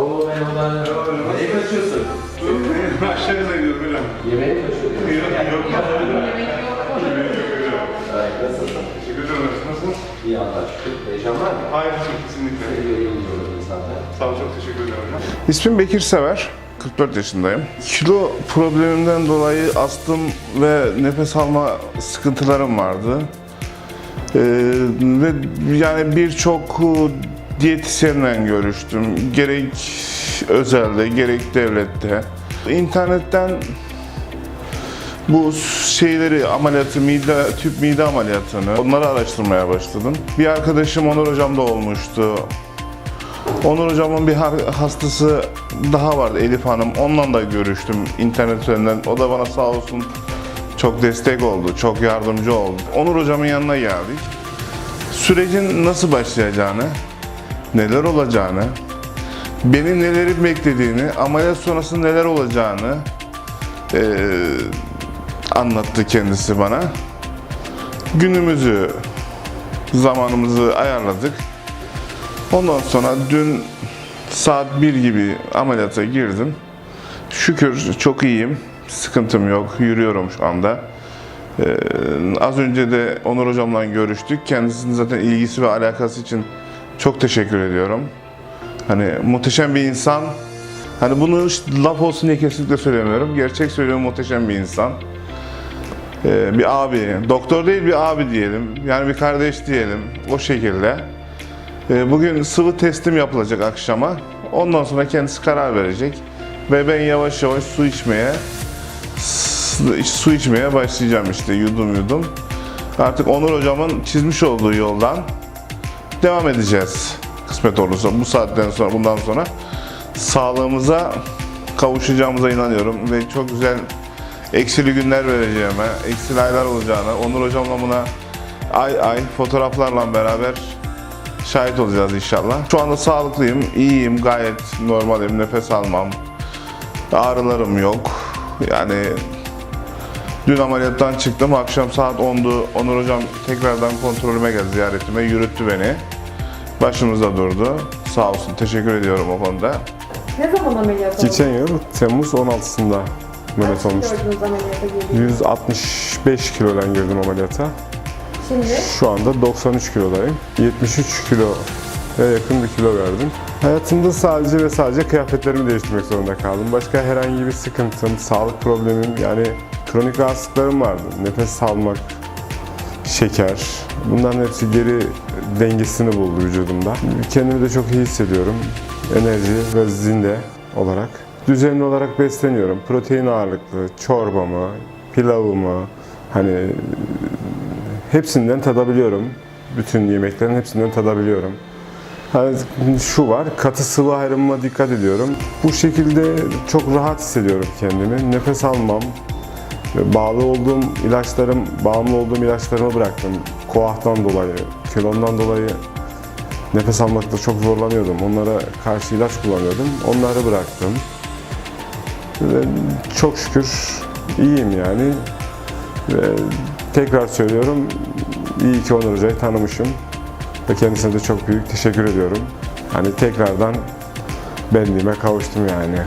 Oo merhabalar. Nereye kaçıyorsun? Aşağıda gidiyorum hocam. Yemeğe mi kaçıyorsun? Yok yok. Nasılsın? Teşekkür ederim. Nasılsınız? İyi şükür. Heyecan var mı? Hayır hocam kesinlikle. Sağ olun çok teşekkür ederim. İsmim Bekir Sever. 44 yaşındayım. Kilo problemimden dolayı astım ve nefes alma sıkıntılarım vardı. Ee, ve yani birçok diyetisyenle görüştüm. Gerek özelde, gerek devlette. İnternetten bu şeyleri ameliyatı, mide, tüp mide ameliyatını onları araştırmaya başladım. Bir arkadaşım Onur Hocam da olmuştu. Onur hocamın bir hastası daha vardı Elif Hanım. Onunla da görüştüm internet üzerinden. O da bana sağ olsun çok destek oldu, çok yardımcı oldu. Onur hocamın yanına geldik. Sürecin nasıl başlayacağını, neler olacağını, beni neleri beklediğini, ameliyat sonrası neler olacağını eee, anlattı kendisi bana. Günümüzü, zamanımızı ayarladık. Ondan sonra dün saat 1 gibi ameliyata girdim. Şükür çok iyiyim. Sıkıntım yok. Yürüyorum şu anda. Ee, az önce de Onur hocamla görüştük. Kendisinin zaten ilgisi ve alakası için çok teşekkür ediyorum. Hani muhteşem bir insan. Hani bunu laf olsun diye kesinlikle söylemiyorum. Gerçek söylüyorum muhteşem bir insan. Ee, bir abi, doktor değil bir abi diyelim. Yani bir kardeş diyelim. O şekilde. Ee, Bugün sıvı testim yapılacak akşama. Ondan sonra kendisi karar verecek. Ve ben yavaş yavaş su içmeye su içmeye başlayacağım işte yudum yudum. Artık Onur hocamın çizmiş olduğu yoldan devam edeceğiz. Kısmet olursa bu saatten sonra bundan sonra sağlığımıza kavuşacağımıza inanıyorum ve çok güzel eksili günler vereceğime, eksili aylar olacağına, Onur hocamla buna ay ay fotoğraflarla beraber şahit olacağız inşallah. Şu anda sağlıklıyım, iyiyim, gayet normalim, nefes almam, ağrılarım yok. Yani dün ameliyattan çıktım, akşam saat 10'du. Onur hocam tekrardan kontrolüme geldi, ziyaretime, yürüttü beni. Başımızda durdu. Sağ olsun, teşekkür ediyorum o konuda. Ne zaman ameliyat oldunuz? Geçen yıl Temmuz 16'sında ameliyat Kaç olmuştum. gördünüz ameliyata girdiğinizde? 165 kilodan girdim ameliyata. Şimdi Şu anda 93 kilodayım. 73 kilo yakın bir kilo verdim. Hayatımda sadece ve sadece kıyafetlerimi değiştirmek zorunda kaldım. Başka herhangi bir sıkıntım, sağlık problemim yani kronik rahatsızlıklarım vardı. Nefes almak, şeker. Bunların hepsi geri dengesini buldu vücudumda. Kendimi de çok iyi hissediyorum. Enerji ve zinde olarak. Düzenli olarak besleniyorum. Protein ağırlıklı, çorbamı, pilavımı, hani hepsinden tadabiliyorum. Bütün yemeklerin hepsinden tadabiliyorum. Hani şu var, katı sıvı ayrımıma dikkat ediyorum. Bu şekilde çok rahat hissediyorum kendimi. Nefes almam, bağlı olduğum ilaçlarım, bağımlı olduğum ilaçlarımı bıraktım. Koahtan dolayı, kilondan dolayı nefes almakta çok zorlanıyordum. Onlara karşı ilaç kullanıyordum. Onları bıraktım. Çok şükür iyiyim yani. Ve tekrar söylüyorum, iyi ki Onur Hoca'yı tanımışım. Ve kendisine de çok büyük teşekkür ediyorum. Hani tekrardan benliğime kavuştum yani.